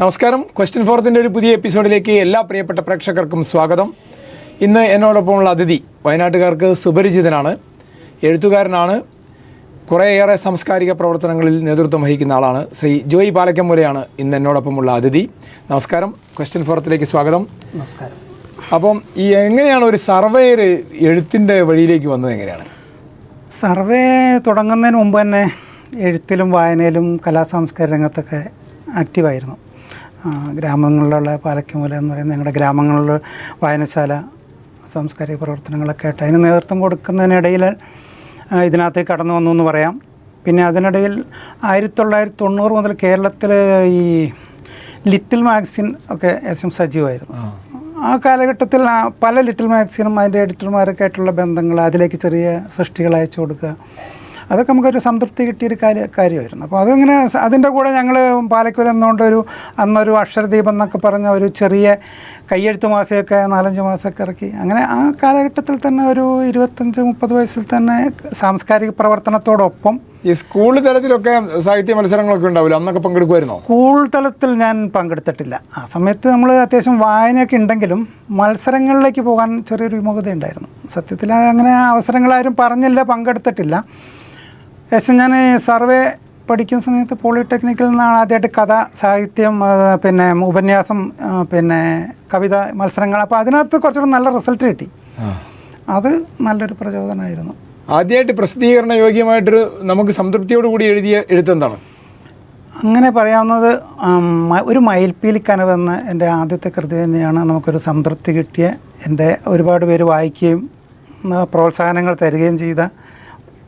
നമസ്കാരം. ക്വസ്റ്റ്യൻ ഫോറത്തിന്റെ ഒരു പുതിയ എപ്പിസോഡിലേക്ക് എല്ലാ പ്രിയപ്പെട്ട പ്രേക്ഷകർക്കും സ്വാഗതം. ഇന്ന് എന്നോടൊപ്പമുള്ള അതിഥി വയനാട്ടുകാർക്ക് സുപരിചിതനാണ് എഴുത്തുകാരനാണ് കുറേയേറെ സാംസ്കാരിക പ്രവർത്തനങ്ങളിൽ നേതൃത്വം വഹിക്കുന്ന ആളാണ് ശ്രീ ജോയി പാലക്കമ്പുരയാണ് ഇന്ന് എന്നോടൊപ്പമുള്ള അതിഥി. നമസ്കാരം. ക്വസ്റ്റ്യൻ ഫോറത്തിലേക്ക് സ്വാഗതം. നമസ്കാരം. അപ്പം ഈ എങ്ങനെയാണ് ഒരു സർവേയർ എഴുത്തിന്റെ വഴിയിലേക്ക് വന്നത് എങ്ങനെയാണ്? സർവേ തുടങ്ങുന്നതിന് മുമ്പ് തന്നെ എഴുത്തിലും വായനയിലും കലാസാംസ്കാരിക രംഗത്തൊക്കെ ആക്റ്റീവായിരുന്നു ഗ്രാമങ്ങളിലുള്ള പാലക്കുമല എന്ന് പറയുന്ന ഞങ്ങളുടെ ഗ്രാമങ്ങളിൽ വായനശാല സാംസ്കാരിക പ്രവർത്തനങ്ങളൊക്കെ ആയിട്ട് അതിന് നേതൃത്വം കൊടുക്കുന്നതിനിടയിൽ ഇതിനകത്ത് ഇതിനകത്തേക്ക് കടന്നു വന്നു എന്ന് പറയാം. പിന്നെ അതിനിടയിൽ ആയിരത്തി തൊള്ളായിരത്തി തൊണ്ണൂറ് മുതൽ കേരളത്തിൽ ഈ ലിറ്റിൽ മാഗസിൻ ഒക്കെ എസ് എം സജീവമായിരുന്നു ആ. കാലഘട്ടത്തിൽ പല ലിറ്റിൽ മാഗസിനും അതിന്റെ എഡിറ്റർമാരൊക്കെ ആയിട്ടുള്ള ബന്ധങ്ങൾ അതിലേക്ക് ചെറിയ സൃഷ്ടികൾ അയച്ചു കൊടുക്കുക. അതൊക്കെ നമുക്കൊരു സംതൃപ്തി കിട്ടിയൊരു കാര്യ കാര്യമായിരുന്നു. അപ്പോൾ അതങ്ങനെ അതിന്റെ കൂടെ ഞങ്ങൾ പാലക്കുല എന്നുകൊണ്ടൊരു അന്നൊരു അക്ഷരദീപം എന്നൊക്കെ പറഞ്ഞ ഒരു ചെറിയ കയ്യെഴുത്ത് മാസമൊക്കെ നാലഞ്ച് മാസമൊക്കെ ഇറക്കി. അങ്ങനെ ആ കാലഘട്ടത്തിൽ തന്നെ ഒരു ഇരുപത്തഞ്ച് മുപ്പത് വയസ്സിൽ തന്നെ സാംസ്കാരിക പ്രവർത്തനത്തോടൊപ്പം ഈ സ്കൂൾ തലത്തിലൊക്കെ സാഹിത്യ മത്സരങ്ങളൊക്കെ ഉണ്ടാവില്ല? അന്നൊക്കെ പങ്കെടുക്കുമായിരുന്നോ സ്കൂൾ തലത്തിൽ ഞാൻ പങ്കെടുത്തിട്ടില്ല. ആ സമയത്ത് നമ്മൾ അത്യാവശ്യം വായനയൊക്കെ ഉണ്ടെങ്കിലും മത്സരങ്ങളിലേക്ക് പോകാൻ ചെറിയൊരു വിമുഖത ഉണ്ടായിരുന്നു സത്യത്തിൽ അങ്ങനെ അവസരങ്ങളാരും പറഞ്ഞില്ല പങ്കെടുത്തിട്ടില്ല. ഏകദേശം ഞാൻ സർവേ പഠിക്കുന്ന സമയത്ത് പോളിടെക്നിക്കിൽ നിന്നാണ് ആദ്യമായിട്ട് കഥ സാഹിത്യം പിന്നെ ഉപന്യാസം പിന്നെ കവിത മത്സരങ്ങൾ. അപ്പോൾ അതിനകത്ത് കുറച്ചുകൂടെ നല്ല റിസൾട്ട് കിട്ടി. അത് നല്ലൊരു പ്രചോദനമായിരുന്നു. ആദ്യമായിട്ട് പ്രസിദ്ധീകരണ യോഗ്യമായിട്ടൊരു നമുക്ക് സംതൃപ്തിയോട് കൂടി എഴുതിയ എഴുത്തെന്താണ് അങ്ങനെ പറയാവുന്നത് ഒരു മയിൽപ്പീലി കനവെന്ന എന്റെ ആദ്യത്തെ കൃതി തന്നെയാണ്. നമുക്കൊരു സംതൃപ്തി കിട്ടിയ എന്റെ ഒരുപാട് പേര് വായിക്കുകയും പ്രോത്സാഹനങ്ങൾ തരികയും ചെയ്ത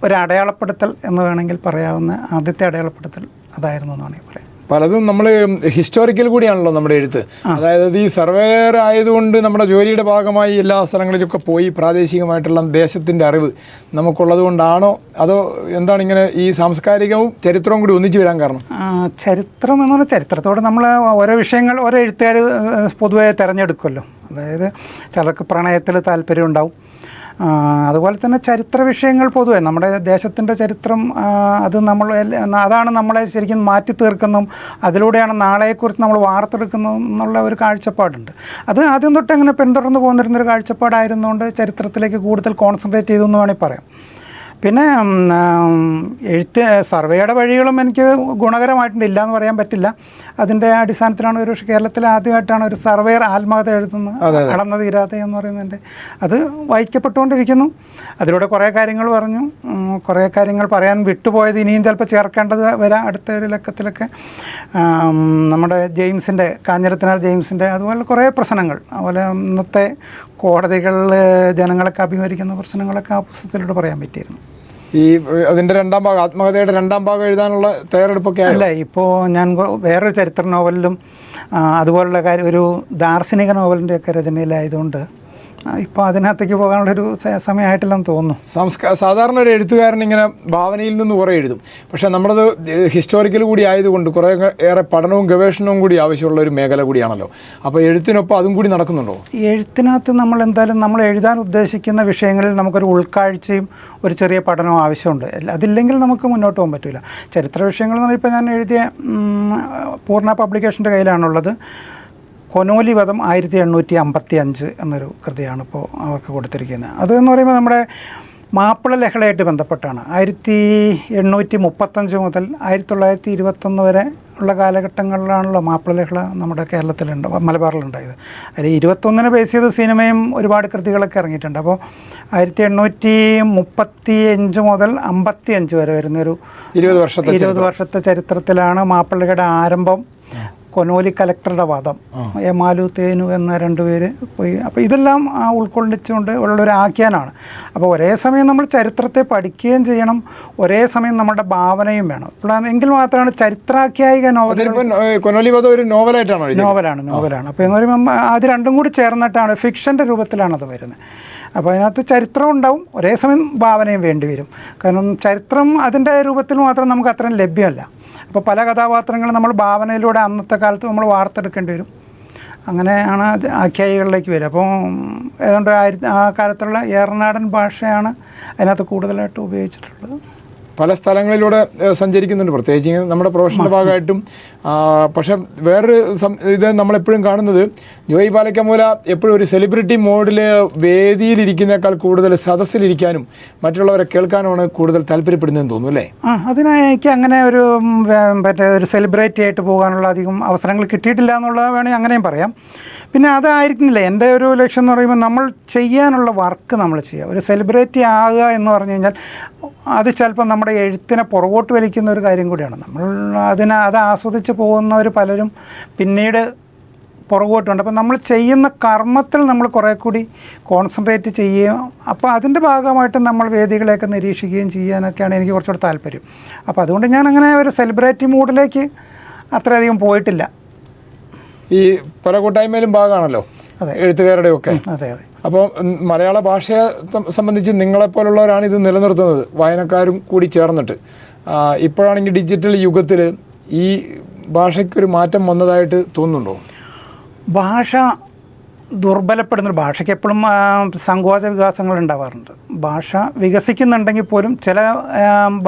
ഒരു അടയാളപ്പെടുത്തൽ എന്ന് വേണമെങ്കിൽ പറയാവുന്ന ആദ്യത്തെ അടയാളപ്പെടുത്തൽ അതായിരുന്നു എന്നാണ് വേണമെങ്കിൽ പറയാം പലതും നമ്മൾ ഹിസ്റ്റോറിക്കൽ കൂടിയാണല്ലോ നമ്മുടെ എഴുത്ത്. അതായത് ഈ സർവേയർ ആയതുകൊണ്ട് നമ്മുടെ ജോലിയുടെ ഭാഗമായി എല്ലാ സ്ഥലങ്ങളിലൊക്കെ പോയി പ്രാദേശികമായിട്ടുള്ള ദേശത്തിന്റെ അറിവ് നമുക്കുള്ളത് കൊണ്ടാണോ? അതോ എന്താണ് ഇങ്ങനെ ഈ സാംസ്കാരികവും ചരിത്രവും കൂടി ഒന്നിച്ചു വരാൻ കാരണം? ചരിത്രം എന്ന് പറഞ്ഞാൽ ചരിത്രത്തോട് നമ്മൾ ഓരോ വിഷയങ്ങൾ ഓരോ എഴുത്തുകാർ പൊതുവെ തിരഞ്ഞെടുക്കുമല്ലോ. അതായത് ചിലർക്ക് പ്രണയത്തിൽ താല്പര്യം ഉണ്ടാവും. അതുപോലെ തന്നെ ചരിത്ര വിഷയങ്ങൾ പൊതുവെ. നമ്മുടെ ദേശത്തിന്റെ ചരിത്രം അത് നമ്മൾ അതാണ് നമ്മളെ ശരിക്കും മാറ്റി തീർക്കുന്നതും അതിലൂടെയാണ് നാളെക്കുറിച്ച് നമ്മൾ വാർത്തെടുക്കുന്നതും എന്നുള്ള ഒരു കാഴ്ചപ്പാടുണ്ട്. അത് ആദ്യം തൊട്ട് അങ്ങനെ പിന്തുടർന്ന് പോന്നിരുന്നൊരു കാഴ്ചപ്പാടായിരുന്നുകൊണ്ട് ചരിത്രത്തിലേക്ക് കൂടുതൽ കോൺസെൻട്രേറ്റ് ചെയ്തു എന്ന് വേണമെങ്കിൽ പറയാം. പിന്നെ എഴുത്ത് സർവേയുടെ വഴികളും എനിക്ക് ഗുണകരമായിട്ടുണ്ട്. ഇല്ല എന്ന് പറയാൻ പറ്റില്ല. അതിന്റെ അടിസ്ഥാനത്തിലാണ് ഒരു പക്ഷേ കേരളത്തിൽ ആദ്യമായിട്ടാണ് ഒരു സർവേയർ ആത്മകഥ എഴുതുന്നത്. കടന്ന തീരാതെ എന്ന് പറയുന്നതിന്റെ. അത് വായിക്കപ്പെട്ടുകൊണ്ടിരിക്കുന്നു. അതിലൂടെ കുറേ കാര്യങ്ങൾ പറഞ്ഞു. കുറേ കാര്യങ്ങൾ പറയാൻ വിട്ടുപോയത് ഇനിയും ചിലപ്പോൾ ചേർക്കേണ്ടത് വരാം അടുത്ത ഒരു ലക്കത്തിലൊക്കെ. നമ്മുടെ ജെയിംസിന്റെ കാഞ്ഞിരത്തിനാൽ ജെയിംസിന്റെ അതുപോലെ കുറേ പ്രശ്നങ്ങൾ. അതുപോലെ ഇന്നത്തെ കോടതികളിൽ ജനങ്ങളൊക്കെ അഭിമുഖീകരിക്കുന്ന പ്രശ്നങ്ങളൊക്കെ ആ പുസ്തകത്തിലൂടെ പറയാൻ പറ്റിയിരുന്നു. ഈ അതിന്റെ രണ്ടാം ഭാഗം ആത്മകഥയുടെ രണ്ടാം ഭാഗം എഴുതാനുള്ള തയ്യാറെടുപ്പൊക്കെ? അല്ല ഇപ്പോൾ ഞാൻ വേറൊരു ചരിത്ര നോവലിലും അതുപോലുള്ള കാര്യം ഒരു ദാർശനിക നോവലിന്റെയൊക്കെ രചനയിലായതുകൊണ്ട് ഇപ്പോൾ അതിനകത്തേക്ക് പോകാനുള്ളൊരു സമയമായിട്ടില്ലെന്ന് തോന്നുന്നു. സംസ്കാര സാധാരണ ഒരു എഴുത്തുകാരൻ ഇങ്ങനെ ഭാവനയിൽ നിന്ന് കുറേ എഴുതും. പക്ഷേ നമ്മളത് ഹിസ്റ്റോറിക്കൽ കൂടി ആയതുകൊണ്ട് കുറേ ഏറെ പഠനവും ഗവേഷണവും കൂടി ആവശ്യമുള്ള ഒരു മേഖല കൂടിയാണല്ലോ. അപ്പോൾ എഴുത്തിനൊപ്പം അതും കൂടി നടക്കുന്നുണ്ടോ? എഴുത്തിനകത്ത് നമ്മൾ എന്തായാലും നമ്മൾ എഴുതാൻ ഉദ്ദേശിക്കുന്ന വിഷയങ്ങളിൽ നമുക്കൊരു ഉൾക്കാഴ്ചയും ഒരു ചെറിയ പഠനവും ആവശ്യമുണ്ട്. അതില്ലെങ്കിൽ നമുക്ക് മുന്നോട്ട് പോകാൻ പറ്റില്ല ചരിത്ര വിഷയങ്ങൾ എന്ന് പറഞ്ഞാൽ ഇപ്പോൾ ഞാൻ എഴുതിയ പൂർണ പബ്ലിക്കേഷന്റെ കയ്യിലാണുള്ളത്. കൊനോലി വധം ആയിരത്തി എണ്ണൂറ്റി അമ്പത്തി അഞ്ച് എന്നൊരു കൃതിയാണ് ഇപ്പോൾ അവർക്ക് കൊടുത്തിരിക്കുന്നത്. അതെന്ന് പറയുമ്പോൾ നമ്മുടെ മാപ്പിള ലഹളയായിട്ട് ബന്ധപ്പെട്ടാണ്. ആയിരത്തി എണ്ണൂറ്റി മുപ്പത്തഞ്ച് മുതൽ ആയിരത്തി തൊള്ളായിരത്തി ഇരുപത്തൊന്ന് വരെ ഉള്ള കാലഘട്ടങ്ങളിലാണല്ലോ മാപ്പിള ലഹള നമ്മുടെ കേരളത്തിലുണ്ട് മലബാറിലുണ്ടായത്. അതിൽ ഇരുപത്തൊന്നിന് ബേസ് ചെയ്ത് സിനിമയും ഒരുപാട് കൃതികളൊക്കെ ഇറങ്ങിയിട്ടുണ്ട്. അപ്പോൾ ആയിരത്തി എണ്ണൂറ്റി മുപ്പത്തി അഞ്ച് മുതൽ അമ്പത്തി അഞ്ച് വരെ വരുന്നൊരു ഇരുപത് വർഷത്തെ ഇരുപത് വർഷത്തെ ചരിത്രത്തിലാണ് മാപ്പിളയുടെ ആരംഭം. കൊനോലി കലക്ടറുടെ വാദം. എമാലു തേനു എന്ന രണ്ടുപേര് പോയി. അപ്പോൾ ഇതെല്ലാം ഉൾക്കൊള്ളിച്ചുകൊണ്ട് ഉള്ളൊരു ആഖ്യാനാണ്. അപ്പോൾ ഒരേ സമയം നമ്മൾ ചരിത്രത്തെ പഠിക്കുകയും ചെയ്യണം. ഒരേ സമയം നമ്മുടെ ഭാവനയും വേണം. ഇപ്പോഴാണ് എങ്കിൽ മാത്രമാണ് ചരിത്രാഖ്യായിക നോവൽ കൊനോലി വാദം ഒരു നോവലായിട്ടാണ് നോവലാണ് നോവലാണ്. അപ്പോൾ എന്ന് പറയുമ്പോൾ അത് രണ്ടും കൂടി ചേർന്നിട്ടാണ് ഫിക്ഷന്റെ രൂപത്തിലാണ് അത് വരുന്നത്. അപ്പോൾ അതിനകത്ത് ചരിത്രം ഉണ്ടാവും. ഒരേ സമയം ഭാവനയും വേണ്ടിവരും കാരണം ചരിത്രം അതിന്റെ രൂപത്തിൽ മാത്രം നമുക്ക് അത്രയും ലഭ്യമല്ല. അപ്പോൾ പല കഥാപാത്രങ്ങളും നമ്മൾ ഭാവനയിലൂടെ അന്നത്തെ കാലത്ത് നമ്മൾ വാർത്തെടുക്കേണ്ടി വരും. അങ്ങനെയാണ് ആഖ്യായികളിലേക്ക് വരിക. അപ്പോൾ ഏതാണ്ട് ആയിരത്തി ആ കാലത്തുള്ള ഏറനാടൻ ഭാഷയാണ് അതിനകത്ത് കൂടുതലായിട്ട് ഉപയോഗിച്ചിട്ടുള്ളത്. പല സ്ഥലങ്ങളിലൂടെ സഞ്ചരിക്കുന്നുണ്ട്. പ്രത്യേകിച്ച് നമ്മുടെ പ്രൊഫഷണൽ ഭാഗമായിട്ടും പക്ഷെ വേറൊരു ഇത് നമ്മളെപ്പോഴും കാണുന്നത് ജോയി പാലക്കമൂല എപ്പോഴും ഒരു സെലിബ്രിറ്റി മോഡിൽ വേദിയിലിരിക്കുന്നേക്കാൾ കൂടുതൽ സദസ്സിലിരിക്കാനും മറ്റുള്ളവരെ കേൾക്കാനുമാണ് കൂടുതൽ താല്പര്യപ്പെടുന്നതെന്ന് തോന്നുന്നു അല്ലേ? ആ അതിന് എനിക്ക് അങ്ങനെ ഒരു മറ്റേ ഒരു സെലിബ്രിറ്റി ആയിട്ട് പോകാനുള്ള അധികം അവസരങ്ങൾ കിട്ടിയിട്ടില്ല എന്നുള്ളത് വേണമെങ്കിൽ അങ്ങനെയും പറയാം. പിന്നെ അതായിരിക്കുന്നില്ല. എന്റെ ഒരു ലക്ഷ്യം എന്ന് പറയുമ്പോൾ നമ്മൾ ചെയ്യാനുള്ള വർക്ക് നമ്മൾ ചെയ്യുക. ഒരു സെലിബ്രിറ്റി ആകുക എന്ന് പറഞ്ഞു കഴിഞ്ഞാൽ അത് ചിലപ്പോൾ നമ്മുടെ എഴുത്തിനെ പുറകോട്ട് വലിക്കുന്ന ഒരു കാര്യം കൂടിയാണ്. നമ്മൾ അതിനെ അത് ആസ്വദിച്ച് പോകുന്നവർ പലരും പിന്നീട് പുറകോട്ടുണ്ട്. അപ്പോൾ നമ്മൾ ചെയ്യുന്ന കർമ്മത്തിൽ നമ്മൾ കുറേ കൂടി കോൺസെൻട്രേറ്റ് ചെയ്യുകയും അപ്പോൾ അതിന്റെ ഭാഗമായിട്ട് നമ്മൾ വേദികളെയൊക്കെ നിരീക്ഷിക്കുകയും ചെയ്യാനൊക്കെയാണ് എനിക്ക് കുറച്ചുകൂടി താല്പര്യം. അപ്പോൾ അതുകൊണ്ട് ഞാൻ അങ്ങനെ ഒരു സെലിബ്രിറ്റി മൂഡിലേക്ക് അത്രയധികം പോയിട്ടില്ല. ഈ പല കൂട്ടായ്മയിലും ഭാഗമാണല്ലോ അതെ. എഴുത്തുകാരുടെ ഒക്കെ അതെ അതെ. അപ്പോൾ മലയാള ഭാഷയെ സംബന്ധിച്ച് നിങ്ങളെപ്പോലുള്ളവരാണ് ഇത് നിലനിർത്തുന്നത്. വായനക്കാരും കൂടി ചേർന്നിട്ട്. ഇപ്പോഴാണെങ്കിൽ ഡിജിറ്റൽ യുഗത്തിൽ ഈ ഭാഷയ്ക്കൊരു മാറ്റം വന്നതായിട്ട് തോന്നുന്നുണ്ടോ? ഭാഷ ദുർബലപ്പെടുന്ന ഭാഷയ്ക്ക് എപ്പോഴും സങ്കോച വികാസങ്ങൾ ഉണ്ടാവാറുണ്ട്. ഭാഷ വികസിക്കുന്നുണ്ടെങ്കിൽ പോലും ചില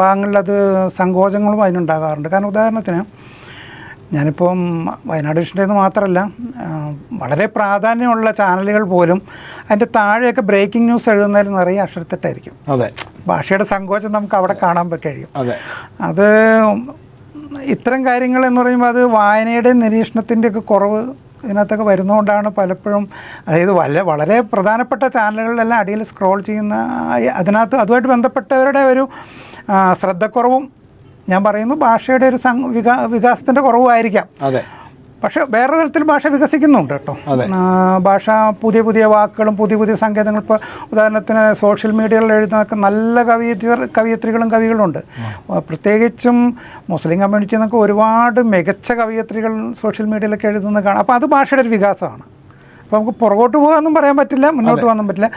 ഭാഗങ്ങളിൽ അത് സങ്കോചങ്ങളും അതിനുണ്ടാകാറുണ്ട്. കാരണം ഉദാഹരണത്തിന് ഞാനിപ്പം വയനാട് വിഷന്റെ എന്ന് മാത്രമല്ല വളരെ പ്രാധാന്യമുള്ള ചാനലുകൾ പോലും അതിന്റെ താഴെയൊക്കെ ബ്രേക്കിംഗ് ന്യൂസ് എഴുതുന്നതിൽ നിറയെ അക്ഷരത്തെറ്റായിരിക്കും അതെ. ഭാഷയുടെ സങ്കോചം നമുക്ക് അവിടെ കാണാൻ കഴിയും. അതെ. അത് ഇത്തരം കാര്യങ്ങൾ എന്ന് പറയുമ്പോൾ അത് വായനയുടെ നിരീക്ഷണത്തിന്റെയൊക്കെ കുറവ് ഇതിനകത്തൊക്കെ വരുന്നതുകൊണ്ടാണ് പലപ്പോഴും അതായത് വല്ല വളരെ പ്രധാനപ്പെട്ട ചാനലുകളിലെല്ലാം അടിയിൽ സ്ക്രോൾ ചെയ്യുന്ന അതിനകത്ത് അതുമായിട്ട് ബന്ധപ്പെട്ടവരുടെ ഒരു ശ്രദ്ധക്കുറവും ഞാൻ പറയുന്നു ഭാഷയുടെ ഒരു വികാസത്തിന്റെ വികാ വികാസത്തിന്റെ കുറവുമായിരിക്കാം അതെ. പക്ഷേ വേറെ തരത്തിൽ ഭാഷ വികസിക്കുന്നുണ്ട് കേട്ടോ. ഭാഷ പുതിയ പുതിയ വാക്കുകളും പുതിയ പുതിയ സങ്കേതങ്ങൾ ഇപ്പോൾ ഉദാഹരണത്തിന് സോഷ്യൽ മീഡിയകളിൽ എഴുതുന്ന നല്ല കവിയത്രി കവിയത്രികളും കവികളുണ്ട്. പ്രത്യേകിച്ചും മുസ്ലിം കമ്മ്യൂണിറ്റി എന്നൊക്കെ ഒരുപാട് മികച്ച കവിയത്രികൾ സോഷ്യൽ മീഡിയയിലൊക്കെ എഴുതുന്നത് കാണാം. അപ്പോൾ അത് ഭാഷയുടെ ഒരു വികാസമാണ്. അപ്പോൾ നമുക്ക് പുറകോട്ട് പോകാമെന്നും പറയാൻ പറ്റില്ല മുന്നോട്ട് പോകാനും പറ്റില്ല.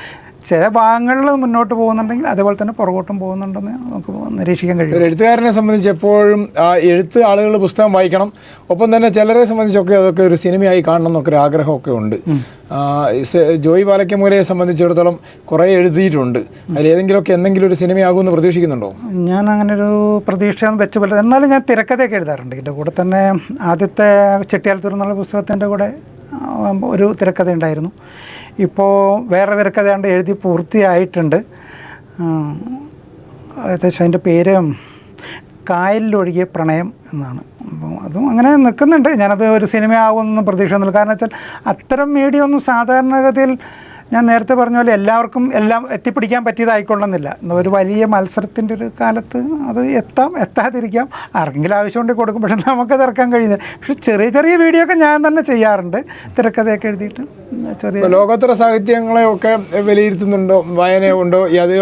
ചില ഭാഗങ്ങളിൽ മുന്നോട്ട് പോകുന്നുണ്ടെങ്കിൽ അതേപോലെ തന്നെ പുറകോട്ടും പോകുന്നുണ്ടെന്ന് നമുക്ക് നിരീക്ഷിക്കാൻ കഴിയും. ഒരു എഴുത്തുകാരനെ സംബന്ധിച്ച് എപ്പോഴും ആ എഴുത്ത് ആളുകൾ പുസ്തകം വായിക്കണം. ഒപ്പം തന്നെ ചിലരെ സംബന്ധിച്ചൊക്കെ അതൊക്കെ ഒരു സിനിമയായി കാണണം എന്നൊക്കെ ഒരു ആഗ്രഹമൊക്കെ ഉണ്ട്. ജോയി പാലക്കമൂലയെ സംബന്ധിച്ചിടത്തോളം കുറേ എഴുതിയിട്ടുണ്ട്. അതിൽ ഏതെങ്കിലുമൊക്കെ എന്തെങ്കിലും ഒരു സിനിമയാകുമെന്ന് പ്രതീക്ഷിക്കുന്നുണ്ടോ? ഞാൻ അങ്ങനെ ഒരു പ്രതീക്ഷ വെച്ച് പോലെ. എന്നാലും ഞാൻ തിരക്കഥയൊക്കെ എഴുതാറുണ്ട്. ഇതിന്റെ കൂടെ തന്നെ ആദ്യത്തെ ചെട്ടിയാൽത്തൂർ എന്നുള്ള പുസ്തകത്തിന്റെ കൂടെ ഒരു തിരക്കഥ ഉണ്ടായിരുന്നു ഇപ്പോൾ വേറെ തിരക്കഥയാണ്ട് എഴുതി പൂർത്തിയായിട്ടുണ്ട്. ഏകദേശം അതിന്റെ പേര് കായലിലൊഴുകിയ പ്രണയം എന്നാണ്. അപ്പം അതും അങ്ങനെ നിൽക്കുന്നുണ്ട്. ഞാനത് ഒരു സിനിമയാകുമെന്നൊന്നും പ്രതീക്ഷയൊന്നുമില്ല. കാരണം വെച്ചാൽ അത്തരം മീഡിയ ഒന്നും സാധാരണഗതിയിൽ ഞാൻ നേരത്തെ പറഞ്ഞ പോലെ എല്ലാവർക്കും എല്ലാം എത്തിപ്പിടിക്കാൻ പറ്റിയതായിക്കൊള്ളുന്നില്ല. എന്നാൽ ഒരു വലിയ മത്സരത്തിന്റെ ഒരു കാലത്ത് അത് എത്താം എത്താതിരിക്കാം. ആർക്കെങ്കിലും ആവശ്യമുണ്ടെങ്കിൽ കൊടുക്കും. പക്ഷെ നമുക്കത് ഇറക്കാൻ കഴിയുന്നത് പക്ഷെ ചെറിയ ചെറിയ വീഡിയോ ഒക്കെ ഞാൻ തന്നെ ചെയ്യാറുണ്ട്. തിരക്കഥയൊക്കെ എഴുതിയിട്ട് ചെറിയ ലോകോത്തര സാഹിത്യങ്ങളെ ഒക്കെ വിലയിരുത്തുന്നുണ്ടോ? വായനയുണ്ടോ ഉണ്ടോ? അത്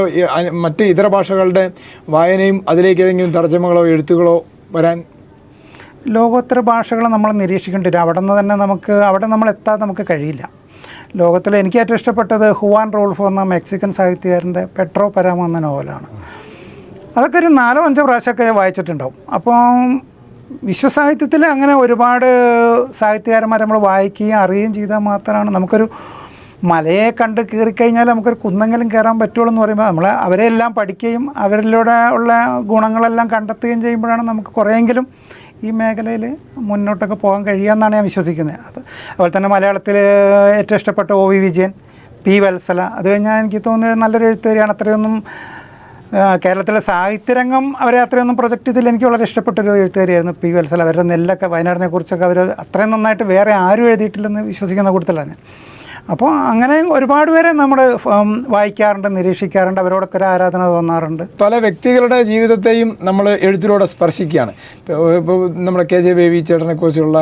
മറ്റ് ഇതര ഭാഷകളുടെ വായനയും അതിലേക്ക് ഏതെങ്കിലും തർജമകളോ എഴുത്തുകളോ വരാൻ? ലോകോത്തര ഭാഷകളെ നമ്മൾ നിരീക്ഷിക്കേണ്ടി വരും. അവിടെ നിന്ന് തന്നെ നമുക്ക് അവിടെ നമ്മൾ എത്താൻ നമുക്ക് കഴിയില്ല. ലോകത്തിൽ എനിക്ക് ഏറ്റവും ഇഷ്ടപ്പെട്ടത് ഹുവാൻ റോൾഫോ എന്ന മെക്സിക്കൻ സാഹിത്യകാരന്റെ പെട്രോ പരാമ എന്ന നോവലാണ്. അതൊക്കെ ഒരു നാലോ അഞ്ചോ പ്രാവശ്യമൊക്കെ വായിച്ചിട്ടുണ്ടാവും. അപ്പം വിശ്വസാഹിത്യത്തിൽ അങ്ങനെ ഒരുപാട് സാഹിത്യകാരന്മാരെ നമ്മൾ വായിക്കുകയും അറിയുകയും ചെയ്താൽ മാത്രമാണ് നമുക്കൊരു മലയെ കണ്ട് കയറിക്കഴിഞ്ഞാൽ നമുക്കൊരു കുന്നെങ്കിലും കയറാൻ പറ്റുള്ളൂ എന്ന് പറയുമ്പോൾ നമ്മൾ അവരെല്ലാം പഠിക്കുകയും അവരിലൂടെ ഉള്ള ഗുണങ്ങളെല്ലാം കണ്ടെത്തുകയും ചെയ്യുമ്പോഴാണ് നമുക്ക് കുറേയെങ്കിലും ഈ മേഖലയിൽ മുന്നോട്ടൊക്കെ പോകാൻ കഴിയുമെന്നാണ് ഞാൻ വിശ്വസിക്കുന്നത്. അത് അതുപോലെ തന്നെ മലയാളത്തിൽ ഏറ്റവും ഇഷ്ടപ്പെട്ട O V Vijayan P Valsala അത് കഴിഞ്ഞാൽ എനിക്ക് തോന്നുന്നത് നല്ലൊരു എഴുത്തുകാരിയാണ്. അത്രയൊന്നും കേരളത്തിലെ സാഹിത്യരംഗം അവരെ അത്രയൊന്നും പ്രൊജക്റ്റ് ചെയ്തില്ല. എനിക്ക് വളരെ ഇഷ്ടപ്പെട്ട ഒരു എഴുത്തുകാരിയായിരുന്നു പി വത്സല. അവരുടെ നെല്ലൊക്കെ വയനാടിനെ കുറിച്ചൊക്കെ അവർ അത്രയും നന്നായിട്ട് വേറെ ആരും എഴുതിയിട്ടില്ലെന്ന് വിശ്വസിക്കുന്ന കൂട്ടത്തിലാണ് ഞാൻ. അപ്പോൾ അങ്ങനെ ഒരുപാട് പേരെ നമ്മൾ വായിക്കാറുണ്ട് നിരീക്ഷിക്കാറുണ്ട് അവരോടൊക്കെ ഒരു ആരാധന തോന്നാറുണ്ട്. പല വ്യക്തികളുടെ ജീവിതത്തെയും നമ്മൾ എഴുത്തിലൂടെ സ്പർശിക്കുകയാണ്. ഇപ്പോൾ നമ്മുടെ കെ ജെ ബേബി ചേട്ടനെ കുറിച്ചുള്ള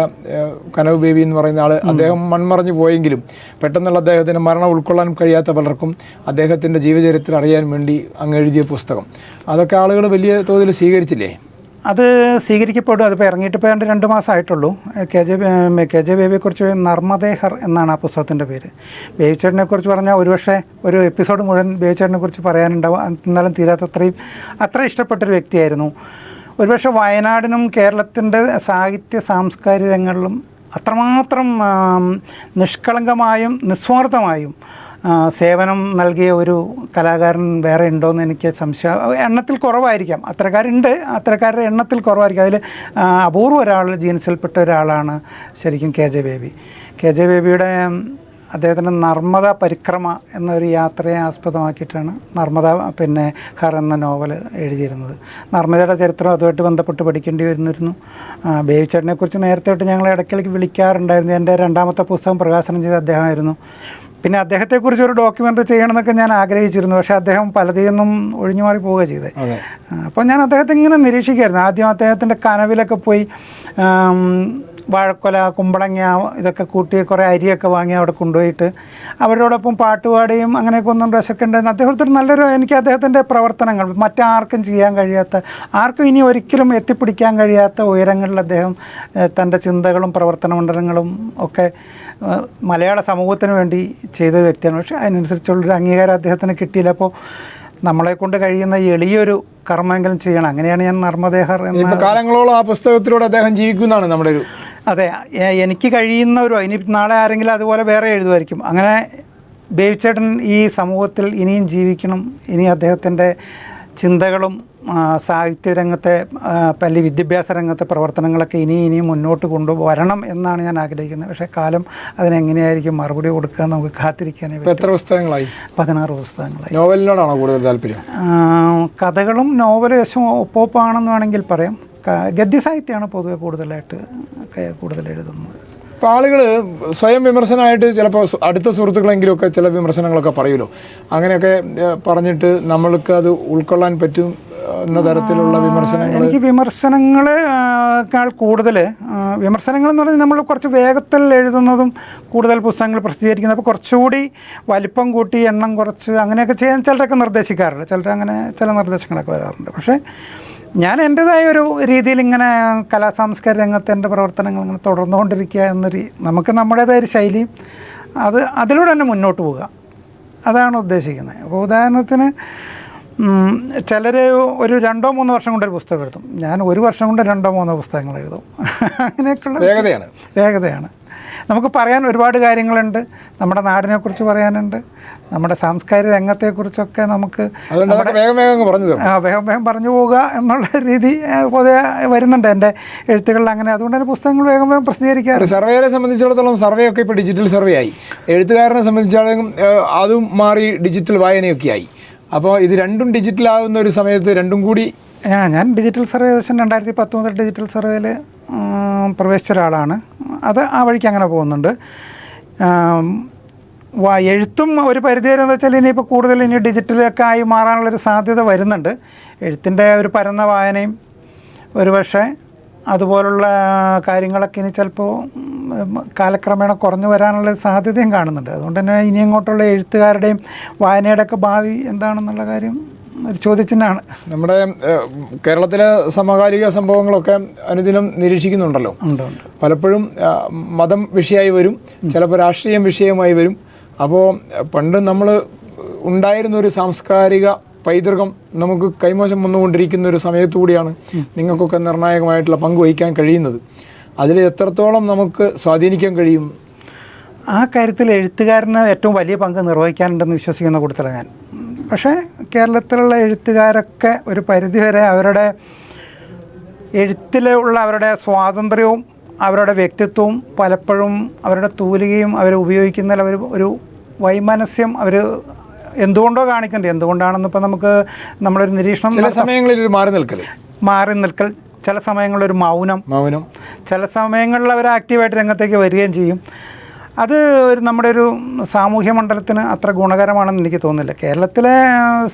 കനവ് ബേബി എന്ന് പറയുന്ന ആൾ അദ്ദേഹം മൺമറഞ്ഞു പോയെങ്കിലും പെട്ടെന്നുള്ള അദ്ദേഹത്തിന്റെ മരണം ഉൾക്കൊള്ളാൻ കഴിയാത്ത പലർക്കും അദ്ദേഹത്തിന്റെ ജീവചരിത്രം അറിയാൻ വേണ്ടി അങ്ങ് എഴുതിയ പുസ്തകം. അതൊക്കെ ആളുകൾ വലിയ തോതിൽ സ്വീകരിച്ചില്ലേ? അത് സ്വീകരിക്കപ്പെടും. അതിപ്പോൾ ഇറങ്ങിയിട്ട് ഇപ്പോൾ രണ്ട് മാസമായിട്ടുള്ളൂ കെ ജെ കെ ജെ ബേബിയെക്കുറിച്ച് നർമ്മദേഹർ എന്നാണ് ആ പുസ്തകത്തിന്റെ പേര്. ബേബിച്ചേട്ടനെ കുറിച്ച് പറഞ്ഞാൽ ഒരുപക്ഷെ ഒരു എപ്പിസോഡ് മുഴുവൻ ബേബിച്ചേട്ടനെ കുറിച്ച് പറയാനുണ്ടാവും. എന്നാലും തീരാത്തത്രയും അത്ര ഇഷ്ടപ്പെട്ടൊരു വ്യക്തിയായിരുന്നു. ഒരുപക്ഷെ വയനാടിനും കേരളത്തിന്റെ സാഹിത്യ സാംസ്കാരിക രംഗങ്ങളിലും അത്രമാത്രം നിഷ്കളങ്കമായും നിസ്വാർത്ഥമായും സേവനം നൽകിയ ഒരു കലാകാരൻ വേറെ ഉണ്ടോയെന്ന് എനിക്ക് സംശയം. എണ്ണത്തിൽ കുറവായിരിക്കാം. അത്തരക്കാരുണ്ട്. അത്തരക്കാരുടെ എണ്ണത്തിൽ കുറവായിരിക്കും. അതിൽ അപൂർവ ഒരാൾ ജീൻസിൽപ്പെട്ട ഒരാളാണ് ശരിക്കും K J Baby. K J ബേബിയുടെ അദ്ദേഹത്തിന്റെ നർമ്മദ പരിക്രമ എന്നൊരു യാത്രയെ ആസ്പദമാക്കിയിട്ടാണ് നർമ്മദ പിന്നെ ഹർ എന്ന നോവൽ എഴുതിയിരുന്നത്. നർമ്മദയുടെ ചരിത്രം അതുമായിട്ട് ബന്ധപ്പെട്ട് പഠിക്കേണ്ടി വരുന്നിരുന്നു. ബേബിച്ചേട്ടനെക്കുറിച്ച് ബേബി ചേട്ടനെ നേരത്തെ തൊട്ട് ഞങ്ങൾ ഇടയ്ക്കിടയ്ക്ക് വിളിക്കാറുണ്ടായിരുന്നു. എന്റെ രണ്ടാമത്തെ പുസ്തകം പ്രകാശനം ചെയ്ത അദ്ദേഹമായിരുന്നു. പിന്നെ അദ്ദേഹത്തെക്കുറിച്ച് ഒരു ഡോക്യുമെന്ററി ചെയ്യണമെന്നൊക്കെ ഞാൻ ആഗ്രഹിച്ചിരുന്നു. പക്ഷെ അദ്ദേഹം പലതിൽ നിന്നും ഒഴിഞ്ഞു മാറി പോവുക ചെയ്തത് അതെ. അപ്പോൾ ഞാൻ അദ്ദേഹത്തെ ഇങ്ങനെ നിരീക്ഷിക്കായിരുന്നു ആദ്യം അദ്ദേഹത്തിന്റെ കനവിലൊക്കെ പോയി വാഴക്കൊല കുമ്പളങ്ങ ഇതൊക്കെ കൂട്ടി കുറേ അരിയൊക്കെ വാങ്ങി അവിടെ കൊണ്ടുപോയിട്ട് അവരോടൊപ്പം പാട്ടുപാടുകയും അങ്ങനെയൊക്കെ ഒന്നും രസമൊക്കെ ഉണ്ടായിരുന്നു. അദ്ദേഹത്തിന് നല്ലൊരു എനിക്ക് അദ്ദേഹത്തിന്റെ പ്രവർത്തനങ്ങൾ മറ്റാർക്കും ചെയ്യാൻ കഴിയാത്ത ആർക്കും ഇനി ഒരിക്കലും എത്തിപ്പിടിക്കാൻ കഴിയാത്ത ഉയരങ്ങളിൽ അദ്ദേഹം തന്റെ ചിന്തകളും പ്രവർത്തന മണ്ഡലങ്ങളും ഒക്കെ മലയാള സമൂഹത്തിന് വേണ്ടി ചെയ്ത വ്യക്തിയാണ്. പക്ഷെ അതിനനുസരിച്ചുള്ളൊരു അംഗീകാരം അദ്ദേഹത്തിന് കിട്ടിയില്ല. അപ്പോൾ നമ്മളെ കൊണ്ട് കഴിയുന്ന എളിയൊരു കർമ്മമെങ്കിലും ചെയ്യണം. അങ്ങനെയാണ് ഞാൻ നർമ്മദേഹർ എന്ന കാലങ്ങളോളം ആ പുസ്തകത്തിലൂടെ അദ്ദേഹം ജീവിക്കുന്നതാണ് നമ്മുടെ ഒരു അതെ എനിക്ക് കഴിയുന്ന ഒരു ഇനി നാളെ ആരെങ്കിലും അതുപോലെ വേറെ എഴുതുമായിരിക്കും. അങ്ങനെ ബേബിച്ചേട്ടൻ ഈ സമൂഹത്തിൽ ഇനിയും ജീവിക്കണം. ഇനി അദ്ദേഹത്തിന്റെ ചിന്തകളും സാഹിത്യ രംഗത്തെ വിദ്യാഭ്യാസ രംഗത്തെ പ്രവർത്തനങ്ങളൊക്കെ ഇനി ഇനിയും മുന്നോട്ട് കൊണ്ടുവരണം എന്നാണ് ഞാൻ ആഗ്രഹിക്കുന്നത്. പക്ഷേ കാലം അതിനെങ്ങനെയായിരിക്കും മറുപടി കൊടുക്കുക നമുക്ക് കാത്തിരിക്കാനേ എത്ര പുസ്തകങ്ങളായി? പതിനാറ് പുസ്തകങ്ങളായി. നോവലിനോടാണോ കൂടുതൽ താല്പര്യം? കഥകളും നോവലും യശം ഒപ്പോപ്പാണെന്ന് വേണമെങ്കിൽ പറയാം. ഗദ്യസാഹിത്യമാണ് ഗദ്യ സാഹിത്യമാണ് പൊതുവെ കൂടുതലായിട്ട് ഒക്കെ കൂടുതൽ എഴുതുന്നത്. ഇപ്പൊ ആളുകൾ സ്വയം വിമർശനമായിട്ട് ചിലപ്പോൾ അടുത്ത സുഹൃത്തുക്കളെങ്കിലും ഒക്കെ ചില വിമർശനങ്ങളൊക്കെ പറയുമല്ലോ അങ്ങനെയൊക്കെ പറഞ്ഞിട്ട് നമ്മൾക്ക് അത് ഉൾക്കൊള്ളാൻ പറ്റും എന്ന തരത്തിലുള്ള വിമർശനങ്ങൾ എനിക്ക് വിമർശനങ്ങളെക്കാൾ കൂടുതൽ വിമർശനങ്ങൾ എന്ന് പറഞ്ഞാൽ നമ്മൾ കുറച്ച് വേഗത്തിൽ എഴുതുന്നതും കൂടുതൽ പുസ്തകങ്ങൾ പ്രസിദ്ധീകരിക്കുന്നത് അപ്പോൾ കുറച്ചുകൂടി വലിപ്പം കൂട്ടി എണ്ണം കുറച്ച് അങ്ങനെയൊക്കെ ചെയ്യാൻ ചിലരൊക്കെ നിർദ്ദേശിക്കാറുണ്ട്. ചിലർ അങ്ങനെ ചില നിർദ്ദേശങ്ങളൊക്കെ വരാറുണ്ട്. പക്ഷേ ഞാൻ എന്റെതായ ഒരു രീതിയിൽ ഇങ്ങനെ കലാ സാംസ്കാരിക രംഗത്ത് എന്റെ പ്രവർത്തനങ്ങൾ ഇങ്ങനെ തുടർന്നുകൊണ്ടിരിക്കുക എന്നൊരു നമുക്ക് നമ്മുടേതായ ഒരു ശൈലിയും അത് അതിലൂടെ തന്നെ മുന്നോട്ട് പോവുക. അതാണ് ഉദ്ദേശിക്കുന്നത്. അപ്പോൾ ഉദാഹരണത്തിന് ചിലർ ഒരു രണ്ടോ മൂന്നോ വർഷം കൊണ്ട് ഒരു പുസ്തകം എഴുതും. ഞാൻ ഒരു വർഷം കൊണ്ട് രണ്ടോ മൂന്നോ പുസ്തകങ്ങൾ എഴുതും. അങ്ങനെയൊക്കെയുള്ള വേഗതയാണ്. വേഗതയാണ്. നമുക്ക് പറയാൻ ഒരുപാട് കാര്യങ്ങളുണ്ട്. നമ്മുടെ നാടിനെക്കുറിച്ച് പറയാനുണ്ട്. നമ്മുടെ സാംസ്കാരിക രംഗത്തെക്കുറിച്ചൊക്കെ നമുക്ക് വേഗം വേഗം പറഞ്ഞു തരും ആ, വേഗം വേഗം പറഞ്ഞു പോവുക എന്നുള്ള രീതി പൊതുവെ വരുന്നുണ്ട് എന്റെ എഴുത്തുകളിൽ അങ്ങനെ. അതുകൊണ്ട് തന്നെ പുസ്തകങ്ങൾ വേഗം വേഗം പ്രസിദ്ധീകരിക്കാറ് സർവേയെ സംബന്ധിച്ചിടത്തോളം സർവേ ഒക്കെ ഇപ്പോൾ ഡിജിറ്റൽ സർവേ ആയി എഴുത്തുകാരനെ സംബന്ധിച്ചിടത്തോളം അതും മാറി ഡിജിറ്റൽ വായനയൊക്കെ ആയി അപ്പോൾ ഇത് രണ്ടും ഡിജിറ്റൽ ആകുന്ന ഒരു സമയത്ത് രണ്ടും കൂടി ഞാൻ ഡിജിറ്റൽ സർവേ ഏകദേശം രണ്ടായിരത്തി പത്ത് മുതൽ ഡിജിറ്റൽ സർവേയിൽ പ്രവേശിച്ച ഒരാളാണ് അത് ആ വഴിക്ക് അങ്ങനെ പോകുന്നുണ്ട്. എഴുത്തും ഒരു പരിധിവരെ എന്ന് വെച്ചാൽ ഇനിയിപ്പോൾ കൂടുതൽ ഇനി ഡിജിറ്റലൊക്കെ ആയി മാറാനുള്ളൊരു സാധ്യത വരുന്നുണ്ട്. എഴുത്തിന്റെ ഒരു പരന്ന വായനയും ഒരുപക്ഷെ അതുപോലുള്ള കാര്യങ്ങളൊക്കെ ഇനി ചിലപ്പോൾ കാലക്രമേണ കുറഞ്ഞു വരാനുള്ള സാധ്യതയും കാണുന്നുണ്ട്. അതുകൊണ്ട് തന്നെ ഇനി അങ്ങോട്ടുള്ള എഴുത്തുകാരുടെയും വായനയുടെ ഒക്കെ ഭാവി എന്താണെന്നുള്ള കാര്യം ഒരു ചോദ്യചിഹ്നമാണ്. നമ്മുടെ കേരളത്തിലെ സമകാലിക സംഭവങ്ങളൊക്കെ അനുദിനം നിരീക്ഷിക്കുന്നുണ്ടല്ലോ. പലപ്പോഴും മതം വിഷയമായി വരും ചിലപ്പോൾ രാഷ്ട്രീയം വിഷയമായി വരും. അപ്പോൾ പണ്ട് നമ്മൾ ഉണ്ടായിരുന്ന ഒരു സാംസ്കാരിക പൈതൃകം നമുക്ക് കൈമോശം വന്നുകൊണ്ടിരിക്കുന്ന ഒരു സമയത്തുകൂടിയാണ് നിങ്ങൾക്കൊക്കെ നിർണായകമായിട്ടുള്ള പങ്ക് വഹിക്കാൻ കഴിയുന്നത്. അതിൽ എത്രത്തോളം നമുക്ക് സ്വാധീനിക്കാൻ കഴിയും? ആ കാര്യത്തിൽ എഴുത്തുകാരന് ഏറ്റവും വലിയ പങ്ക് നിർവഹിക്കാനുണ്ടെന്ന് വിശ്വസിക്കുന്ന കൂട്ടത്തിലാണ് ഞാൻ. പക്ഷേ കേരളത്തിലുള്ള എഴുത്തുകാരൊക്കെ ഒരു പരിധിവരെ അവരുടെ എഴുത്തിലുള്ള അവരുടെ സ്വാതന്ത്ര്യവും അവരുടെ വ്യക്തിത്വവും പലപ്പോഴും അവരുടെ തൂലികയും അവർ ഉപയോഗിക്കുന്നതിൽ അവർ ഒരു വൈമനസ്യം അവർ എന്തുകൊണ്ടോ കാണിക്കുന്നുണ്ട്. എന്തുകൊണ്ടാണെന്ന് ഇപ്പം നമുക്ക് നമ്മളൊരു നിരീക്ഷണം ചില സമയങ്ങളിൽ ഒരു മാറി നിൽക്കൽ മാറി നിൽക്കൽ ചില സമയങ്ങളിലൊരു മൗനം. മൗനം. ചില സമയങ്ങളിൽ അവർ ആക്റ്റീവായിട്ട് രംഗത്തേക്ക് വരികയും ചെയ്യും. അത് ഒരു നമ്മുടെ ഒരു സാമൂഹ്യ മണ്ഡലത്തിന് അത്ര ഗുണകരമാണെന്ന് എനിക്ക് തോന്നുന്നില്ല. കേരളത്തിലെ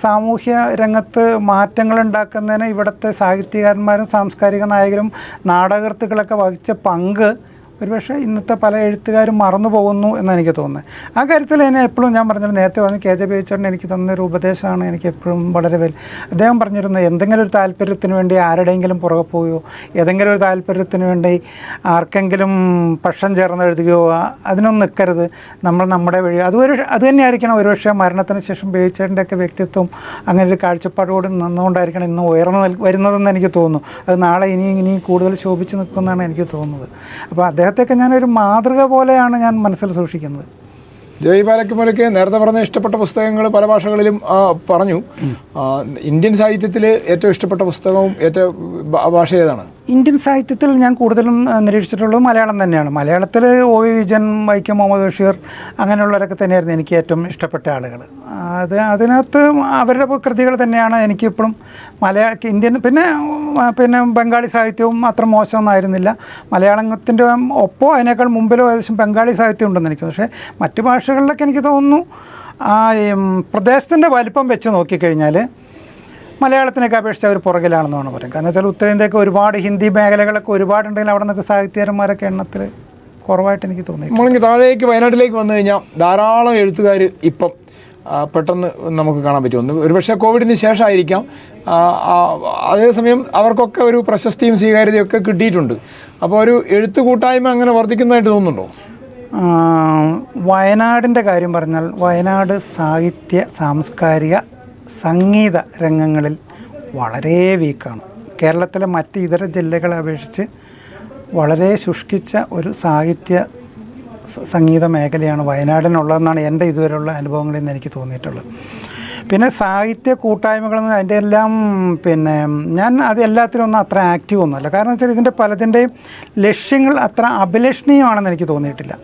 സാമൂഹ്യ രംഗത്ത് മാറ്റങ്ങൾ ഉണ്ടാക്കുന്നതിന് ഇവിടുത്തെ സാഹിത്യകാരന്മാരും സാംസ്കാരിക നായകരും നാടകർത്തുക്കളൊക്കെ വഹിച്ച പങ്ക് ഒരുപക്ഷെ ഇന്നത്തെ പല എഴുത്തുകാരും മറന്നു പോകുന്നു എന്നാണ് എനിക്ക് തോന്നുന്നത്. ആ കാര്യത്തിൽ എന്നെ എപ്പോഴും ഞാൻ പറഞ്ഞത് നേരത്തെ പറഞ്ഞു കെ ജെ ബേച്ചേട്ടൻ എനിക്ക് തന്നൊരു ഉപദേശമാണ് എനിക്ക് എപ്പോഴും വളരെ വലുത് അദ്ദേഹം പറഞ്ഞിരുന്നത് എന്തെങ്കിലും ഒരു താല്പര്യത്തിന് വേണ്ടി ആരുടെയെങ്കിലും പുറകെ പോവുകയോ ഏതെങ്കിലും ഒരു താല്പര്യത്തിന് വേണ്ടി ആർക്കെങ്കിലും പക്ഷം ചേർന്ന് എഴുതുകയോ അതിനൊന്നും നിൽക്കരുത്. നമ്മൾ നമ്മുടെ വഴി അതൊരു അത് തന്നെയായിരിക്കണം ഒരുപക്ഷെ മരണത്തിന് ശേഷം ബേച്ചേട്ടന്റെയൊക്കെ വ്യക്തിത്വം അങ്ങനെ ഒരു കാഴ്ചപ്പാടോട് നിന്നുകൊണ്ടായിരിക്കണം ഇന്ന് ഉയർന്നു വരുന്നതെന്ന് എനിക്ക് തോന്നുന്നു. അത് നാളെ ഇനിയും ഇനിയും കൂടുതൽ ശോഭിച്ച് നിൽക്കുമെന്നാണ് എനിക്ക് തോന്നുന്നത്. അപ്പോൾ അദ്ദേഹത്തെയൊക്കെ ഞാനൊരു മാതൃക പോലെയാണ് ഞാൻ മനസ്സിൽ സൂക്ഷിക്കുന്നത്. ജയ് ബാലക്കുമലയ്ക്ക് നേരത്തെ പറഞ്ഞ ഇഷ്ടപ്പെട്ട പുസ്തകങ്ങൾ പല ഭാഷകളിലും പറഞ്ഞു. ഇന്ത്യൻ സാഹിത്യത്തിൽ ഏറ്റവും ഇഷ്ടപ്പെട്ട പുസ്തകവും ഏറ്റവും ഭാഷ ഏതാണ്? ഇന്ത്യൻ സാഹിത്യത്തിൽ ഞാൻ കൂടുതലും നിരീക്ഷിച്ചിട്ടുള്ളത് മലയാളം തന്നെയാണ്. മലയാളത്തിൽ ഒ വി വിജയൻ വൈക്കം മുഹമ്മദ് ബഷീർ അങ്ങനെയുള്ളവരൊക്കെ തന്നെയായിരുന്നു എനിക്ക് ഏറ്റവും ഇഷ്ടപ്പെട്ട ആളുകൾ അത് അതിനകത്ത് അവരുടെ കൃതികൾ തന്നെയാണ് എനിക്കിപ്പോഴും മലയാള ഇന്ത്യൻ പിന്നെ പിന്നെ ബംഗാളി സാഹിത്യവും അത്ര മോശമൊന്നായിരുന്നില്ല. മലയാളത്തിന്റെ ഒപ്പോ അതിനേക്കാൾ മുമ്പിലോ ഏകദേശം ബംഗാളി സാഹിത്യം ഉണ്ടെന്ന് എനിക്ക് പക്ഷേ മറ്റു ഭാഷകളിലൊക്കെ എനിക്ക് തോന്നുന്നു പ്രദേശത്തിന്റെ വലിപ്പം വെച്ച് നോക്കിക്കഴിഞ്ഞാൽ മലയാളത്തിനൊക്കെ അപേക്ഷിച്ച് അവർ പുറകിലാണെന്നാണ് പറയുന്നത്. കാരണം വെച്ചാൽ ഉത്തരേന്ത്യയൊക്കെ ഒരുപാട് ഹിന്ദി മേഖലകളൊക്കെ ഒരുപാടുണ്ടെങ്കിൽ അവിടെ നിന്നൊക്കെ സാഹിത്യകാരന്മാരൊക്കെ എണ്ണത്തിൽ കുറവായിട്ട് എനിക്ക് തോന്നി നമ്മളിങ്ങനെ താഴേക്ക് വയനാട്ടിലേക്ക് വന്നു കഴിഞ്ഞാൽ ധാരാളം എഴുത്തുകാർ ഇപ്പം പെട്ടെന്ന് നമുക്ക് കാണാൻ പറ്റും. ഒന്ന് ഒരുപക്ഷെ കോവിഡിന് ശേഷമായിരിക്കാം. അതേസമയം അവർക്കൊക്കെ ഒരു പ്രശസ്തിയും സ്വീകാര്യതയും ഒക്കെ കിട്ടിയിട്ടുണ്ട്. അപ്പോൾ ഒരു എഴുത്ത് കൂട്ടായ്മ അങ്ങനെ വർദ്ധിക്കുന്നതായിട്ട് തോന്നുന്നുണ്ടോ? വയനാടിന്റെ കാര്യം പറഞ്ഞാൽ വയനാട് സാഹിത്യ സാംസ്കാരിക സംഗീത രംഗങ്ങളിൽ വളരെ വീക്കാണ് കേരളത്തിലെ മറ്റ് ഇതര ജില്ലകളെ അപേക്ഷിച്ച് വളരെ ശുഷ്കിച്ച ഒരു സാഹിത്യ സംഗീത മേഖലയാണ് വയനാടിനുള്ളതെന്നാണ് എന്റെ ഇതുവരെയുള്ള അനുഭവങ്ങളിൽ നിന്ന് എനിക്ക് തോന്നിയിട്ടുള്ളത്. പിന്നെ സാഹിത്യ കൂട്ടായ്മകളെന്ന് അതിന്റെ എല്ലാം പിന്നെ ഞാൻ അത് എല്ലാത്തിനും അത്ര ആക്റ്റീവ് ഒന്നുമല്ല. കാരണം വെച്ചാൽ ഇതിന്റെ പലതിന്റെയും ലക്ഷ്യങ്ങൾ അത്ര അഭിലഷണീയമാണെന്ന് എനിക്ക് തോന്നിയിട്ടില്ല.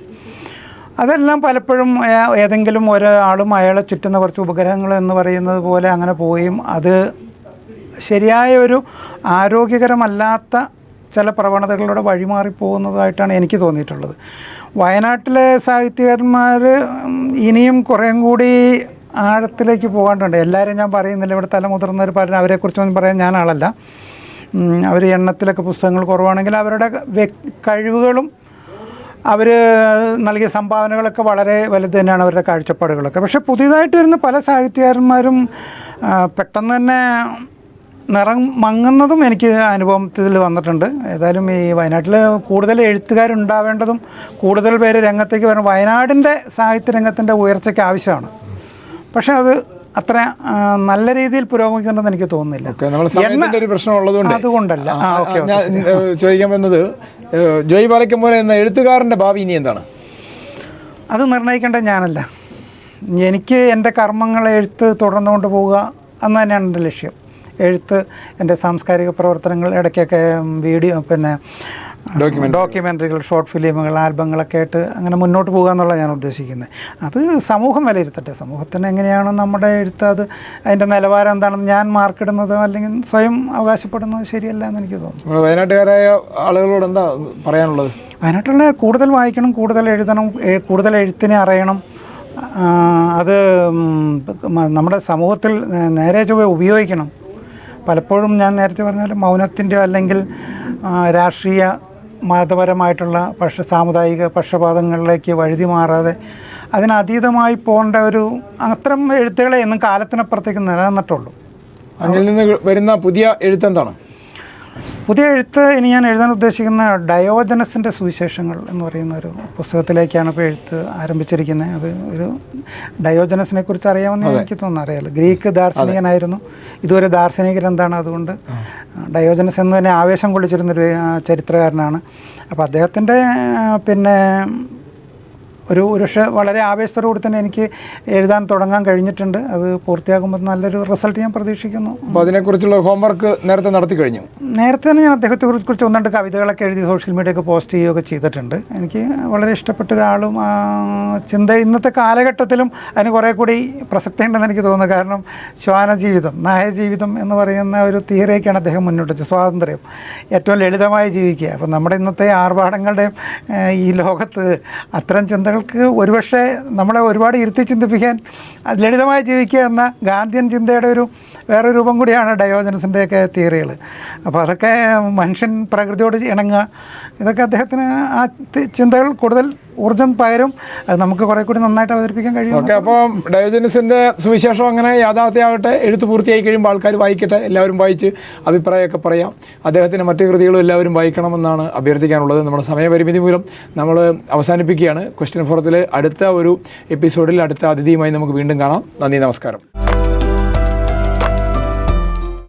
അതെല്ലാം പലപ്പോഴും ഏതെങ്കിലും ഒരാളും അയാളെ ചുറ്റുന്ന കുറച്ച് ഉപഗ്രഹങ്ങൾ എന്ന് പറയുന്നത് പോലെ അങ്ങനെ പോയും അത് ശരിയായ ഒരു ആരോഗ്യകരമല്ലാത്ത ചില പ്രവണതകളിലൂടെ വഴിമാറി പോകുന്നതായിട്ടാണ് എനിക്ക് തോന്നിയിട്ടുള്ളത്. വയനാട്ടിലെ സാഹിത്യകാരന്മാർ ഇനിയും കുറേ കൂടി ആഴത്തിലേക്ക് പോകാണ്ടുണ്ട് എല്ലാവരും ഞാൻ പറയുന്നില്ല. ഇവിടെ തലമുതിർന്നവർ പലരും അവരെക്കുറിച്ചൊന്നും പറയാൻ ഞാൻ ആളല്ല. അവർ എണ്ണത്തിലൊക്കെ പുസ്തകങ്ങൾ കുറവാണെങ്കിൽ അവരുടെ കഴിവുകളും അവർ നൽകിയ സംഭാവനകളൊക്കെ വളരെ വലുത് തന്നെയാണ് അവരുടെ കാഴ്ചപ്പാടുകളൊക്കെ. പക്ഷേ പുതിയതായിട്ട് വരുന്ന പല സാഹിത്യകാരന്മാരും പെട്ടെന്ന് തന്നെ നിറം മങ്ങുന്നതും എനിക്ക് അനുഭവത്തിൽ വന്നിട്ടുണ്ട്. ഏതായാലും ഈ വയനാട്ടിൽ കൂടുതൽ എഴുത്തുകാരുണ്ടാവേണ്ടതും കൂടുതൽ പേര് രംഗത്തേക്ക് വരണം. വയനാടിന്റെ സാഹിത്യ രംഗത്തിന്റെ ഉയർച്ചയ്ക്ക് ആവശ്യമാണ്. പക്ഷേ അത് അത്ര നല്ല രീതിയിൽ പുരോഗമിക്കുന്നുണ്ടെന്ന് എനിക്ക് തോന്നുന്നില്ല. അതുകൊണ്ടല്ല. ചോദിക്കാൻ വന്നത് ജോയി ജോയ് ബാലയ്ക്കും പോലെ എന്ന എഴുത്തുകാരന്റെ ഭാവി ഇനി എന്താണ്? അത് നിർണയിക്കേണ്ടത് ഞാനല്ല. എനിക്ക് എന്റെ കർമ്മങ്ങൾ എഴുത്ത് തുടർന്നുകൊണ്ട് പോവുക എന്ന് തന്നെയാണ് എന്റെ ലക്ഷ്യം. എഴുത്ത് എന്റെ സാംസ്കാരിക പ്രവർത്തനങ്ങൾ ഇടയ്ക്കൊക്കെ വീഡിയോ പിന്നെ. ഡോക്യുമെന്ററികൾ ഷോർട്ട് ഫിലിമുകൾ ആൽബങ്ങളൊക്കെ ആയിട്ട് അങ്ങനെ മുന്നോട്ട് പോകുക എന്നുള്ള ഞാൻ ഉദ്ദേശിക്കുന്നത്. അത് സമൂഹം വിലയിരുത്തട്ടെ. സമൂഹത്തിന് എങ്ങനെയാണോ നമ്മുടെ എഴുത്ത് അത് അതിന്റെ നിലവാരം എന്താണെന്ന് ഞാൻ മാർക്കിടുന്നതോ അല്ലെങ്കിൽ സ്വയം അവകാശപ്പെടുന്നതോ ശരിയല്ല എന്ന് എനിക്ക് തോന്നുന്നു. വയനാട്ടുകാരായ ആളുകളോട് എന്താ പറയാനുള്ളത്? വയനാട്ടിലെ കൂടുതൽ വായിക്കണം കൂടുതൽ എഴുതണം കൂടുതൽ എഴുത്തിനെ അറിയണം. അത് നമ്മുടെ സമൂഹത്തിൽ നേരെ ചൊവ്വ ഉപയോഗിക്കണം. പലപ്പോഴും ഞാൻ നേരത്തെ പറഞ്ഞ പോലെ മൗനത്തിന്റെ അല്ലെങ്കിൽ രാഷ്ട്രീയ മതപരമായിട്ടുള്ള പക്ഷ സാമുദായിക പക്ഷപാതങ്ങളിലേക്ക് വഴുതി മാറാതെ അതിനതീതമായി പോകേണ്ട ഒരു അത്തരം എഴുത്തുകളെ എന്നും കാലത്തിനപ്പുറത്തേക്ക് നിലനിന്നിട്ടുള്ളൂ. അതിൽ നിന്ന് വരുന്ന പുതിയ എഴുത്തെന്താണ് പുതിയ എഴുത്ത് ഇനി ഞാൻ എഴുതാൻ ഉദ്ദേശിക്കുന്ന ഡയോജനസിന്റെ സുവിശേഷങ്ങൾ എന്ന് പറയുന്ന ഒരു പുസ്തകത്തിലേക്കാണ് ഇപ്പോൾ എഴുത്ത് ആരംഭിച്ചിരിക്കുന്നത്. അത് ഒരു ഡയോജനസിനെ കുറിച്ച് അറിയാമെന്ന് എനിക്ക് തോന്നുന്നു അറിയാലോ. ഗ്രീക്ക് ദാർശനികനായിരുന്നു. ഇതൊരു ദാർശനിക ഗ്രന്ഥമാണ്. അതുകൊണ്ട് ഡയോജനസ് എന്ന് തന്നെ ആവേശം കൊള്ളിച്ചിരുന്നൊരു ചരിത്രകാരനാണ്. അപ്പോൾ അദ്ദേഹത്തിന്റെ പിന്നെ ഒരു ഒരുപക്ഷെ വളരെ ആവേശത്തോടുകൂടി തന്നെ എനിക്ക് എഴുതാൻ തുടങ്ങാൻ കഴിഞ്ഞിട്ടുണ്ട്. അത് പൂർത്തിയാകുമ്പോൾ നല്ലൊരു റിസൾട്ട് ഞാൻ പ്രതീക്ഷിക്കുന്നു. അപ്പോൾ അതിനെക്കുറിച്ചുള്ള ഹോംവർക്ക് നേരത്തെ നടത്തി കഴിഞ്ഞു? നേരത്തെ തന്നെ ഞാൻ അദ്ദേഹത്തെ കുറിച്ച് ഒന്ന് രണ്ട് കവിതകളൊക്കെ എഴുതി സോഷ്യൽ മീഡിയ ഒക്കെ പോസ്റ്റ് ചെയ്യുകയൊക്കെ ചെയ്തിട്ടുണ്ട്. എനിക്ക് വളരെ ഇഷ്ടപ്പെട്ട ഒരാളും ചിന്ത ഇന്നത്തെ കാലഘട്ടത്തിലും അതിന് കുറേ കൂടി പ്രസക്തി ഉണ്ടെന്ന് എനിക്ക് തോന്നുന്നു. കാരണം ശ്വാന ജീവിതം നായ ജീവിതം എന്ന് പറയുന്ന ഒരു തിയറിയൊക്കെയാണ് അദ്ദേഹം മുന്നോട്ട് വെച്ചത്. സ്വാതന്ത്ര്യം ഏറ്റവും ലളിതമായി ജീവിക്കുക. അപ്പം നമ്മുടെ ഇന്നത്തെ ആർഭാടങ്ങളുടെയും ഈ ലോകത്ത് അത്തരം ചിന്തകൾക്ക് ഒരുപക്ഷെ നമ്മളെ ഒരുപാട് ഇരുത്തി ചിന്തിപ്പിക്കാൻ ലളിതമായി ജീവിക്കുക എന്ന ഗാന്ധിയൻ ചിന്തയുടെ ഒരു വേറെ രൂപം കൂടിയാണ് ഡയോജനസിന്റെയൊക്കെ തിയറികൾ. അപ്പോൾ അതൊക്കെ മനുഷ്യൻ പ്രകൃതിയോട് ഇണങ്ങുക. ഇതൊക്കെ അദ്ദേഹത്തിന് ആ ചിന്തകൾ കൂടുതൽ ഊർജം പകരും. അത് നമുക്ക് കുറേ കൂടി നന്നായിട്ട് അവതരിപ്പിക്കാൻ കഴിയും. ഓക്കെ അപ്പോൾ ഡയോജനസിന്റെ സുവിശേഷം അങ്ങനെ യാഥാർത്ഥ്യമാകട്ടെ എഴുത്ത് പൂർത്തിയായി കഴിയുമ്പോൾ ആൾക്കാർ വായിക്കട്ടെ എല്ലാവരും വായിച്ച് അഭിപ്രായമൊക്കെ പറയാം. അദ്ദേഹത്തിന്റെ മറ്റു കൃതികളും എല്ലാവരും വായിക്കണമെന്നാണ് അഭ്യർത്ഥിക്കാനുള്ളത്. നമ്മുടെ സമയപരിമിതി മൂലം നമ്മൾ അവസാനിപ്പിക്കുകയാണ്. ക്വസ്റ്റ്യൻ ഫോറത്തിൽ അടുത്ത ഒരു എപ്പിസോഡിൽ അടുത്ത അതിഥിയുമായി നമുക്ക് വീണ്ടും കാണാം. നന്ദി നമസ്കാരം.